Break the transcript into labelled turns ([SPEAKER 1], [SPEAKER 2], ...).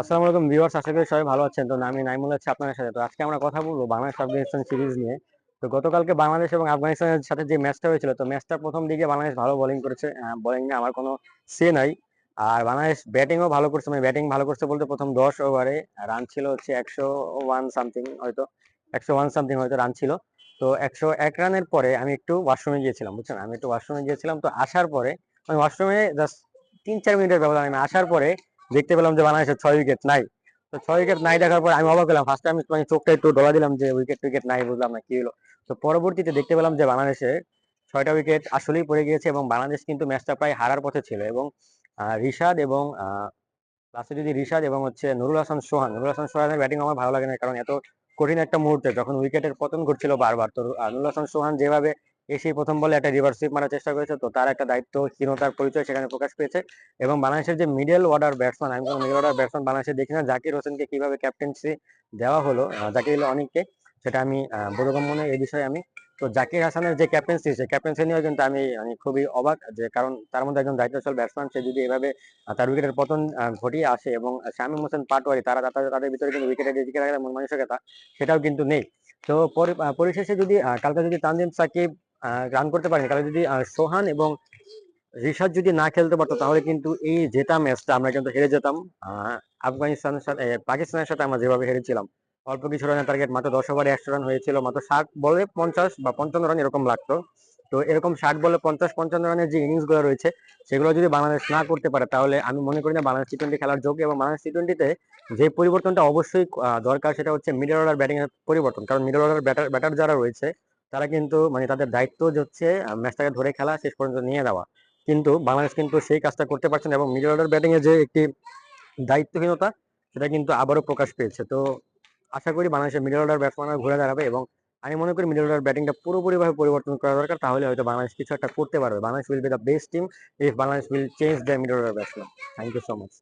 [SPEAKER 1] আসসালামু আলাইকুম ভিউয়ার্স, আশা করি সবাই ভালো আছেন। তো আমি নাইমুল আছি আপনাদের সাথে। তো আজকে আমরা কথা বলব বাংলাদেশ আফগানিস্তান সিরিজ নিয়ে। তো গতকালকে বাংলাদেশ এবং আফগানিস্তানের সাথে যে ম্যাচটা হয়েছিল, তো ম্যাচটা প্রথম দিকে বাংলাদেশ ভালো বোলিং করেছে। বোলিং নিয়ে আমার কোনো সে নাই। আর বাংলাদেশ ব্যাটিংও ভালো করছে মানে ব্যাটিং ভালো করছে বলতে প্রথম দশ ওভারে রান ছিল হচ্ছে একশো ওয়ান সামথিং হয়তো, একশো ওয়ান সামথিং হয়তো রান ছিল। তো একশো এক রানের পরে আমি একটু ওয়াশরুমে গিয়েছিলাম, বুঝছেন? আমি একটু ওয়াশরুমে গিয়েছিলাম। তো আসার পরে, আমি ওয়াশরুমে জাস্ট তিন চার মিনিটের ব্যবধান আমি আসার পরে দেখতে পেলাম যে বাংলাদেশের ছয় উইকেট নাই। তো ছয় উইকেট নাই দেখার পর আমি অবাক হলাম। ফার্স্ট মানে চোখটা একটু ডলা দিলাম যে উইকেট উইকেট নাই বুঝলাম না, কি হলো? তো পরবর্তীতে দেখতে পেলাম যে বাংলাদেশে ছয়টা উইকেট আসলেই পড়ে গিয়েছে এবং বাংলাদেশ কিন্তু ম্যাচটা প্রায় হারার পথে ছিল এবং রিশাদ এবং লাস্টে যদি রিশাদ এবং হচ্ছে নুরুল হাসান সোহান, নুরুল হাসান সোহানের ব্যাটিং আমার ভালো লাগে না কারণ এত কঠিন একটা মুহূর্তে যখন উইকেটের পতন ঘটছিল বারবার, তো নুরুল হাসান সোহান যেভাবে এসে প্রথম বলে একটা রিভার্স সুইপ মারার চেষ্টা করেছে। তো তার একটা দায়িত্বহীনতার পরিচয় সেখানে প্রকাশ পেয়েছে এবং বাংলাদেশের যে মিডল অর্ডার ব্যাটসম্যান আমি কোনো মিডল অর্ডার ব্যাটসম্যান বাংলাদেশে দেখি না, জাকির হোসেনকে কীভাবে ক্যাপ্টেন্সি দেওয়া হলো জাকির অনেককে, সেটা আমি বোধগম্য নয় এই বিষয়ে আমি। তো জাকির হাসানের যে ক্যাপ্টেন্সি সেই ক্যাপ্টেন্সি নিয়েও কিন্তু আমি আমি খুবই অবাক যে কারণ তার মধ্যে একজন দায়িত্বশীল ব্যাটসম্যান সে যদি এভাবে তার উইকেটের পতন ঘটিয়ে আসে এবং শামীম হোসেন পাটোয়ারি, তারা তাদের ভিতরে কিন্তু উইকেটের দিকে রাখার মন মানসিকতা সেটাও কিন্তু নেই। তো পরিশেষে যদি কালকে যদি তানজিম সাকিব রান করতে পারেনি। কারণ যদি সোহান এবং রিশাদ যদি না খেলতে পারতো, তাহলে কিন্তু এই জেতা ম্যাচটা আমরা কিন্তু হেরে যেতাম। আফগানিস্তানের সাথে পাকিস্তানের সাথে আমরা যেভাবে হেরেছিলাম, অল্প কিছু রানের টার্গেট মাত্র দশ ওভারে একশো রান হয়েছিল, মাত্র ষাট বলে পঞ্চাশ বা পঞ্চান্ন রান এরকম লাগতো। তো এরকম ষাট বলে পঞ্চাশ, পঞ্চান্ন রানের যে ইনিংসগুলো রয়েছে, সেগুলো যদি বাংলাদেশ না করতে পারে, তাহলে আমি মনে করি না বাংলাদেশ টি টোয়েন্টি খেলার যোগ্য এবং বাংলাদেশ টি টোয়েন্টিতে যে পরিবর্তনটা অবশ্যই দরকার সেটা হচ্ছে মিডল অর্ডার ব্যাটিং এর পরিবর্তন। কারণ মিডল অর্ডার ব্যাটার ব্যাটার যারা রয়েছে তারা কিন্তু মানে তাদের দায়িত্ব যে হচ্ছে ম্যাচটাকে ধরে খেলা শেষ পর্যন্ত নিয়ে দেওয়া কিন্তু বাংলাদেশ কিন্তু সেই কাজটা করতে পারছে না এবং মিডল অর্ডার ব্যাটিং এ যে একটি দায়িত্বহীনতা, সেটা কিন্তু আবারও প্রকাশ পেয়েছে। তো আশা করি বাংলাদেশের মিডল অর্ডার ব্যাটসম্যানরা ঘুরে দাঁড়াবে এবং আমি মনে করি মিডল অর্ডার ব্যাটিংটা পুরোপুরিভাবে পরিবর্তন করা দরকার। তাহলে হয়তো বাংলাদেশ কিছু একটা করতে পারবে। Bangladesh will be the best team if Bangladesh will change the middle order batsman thank you so much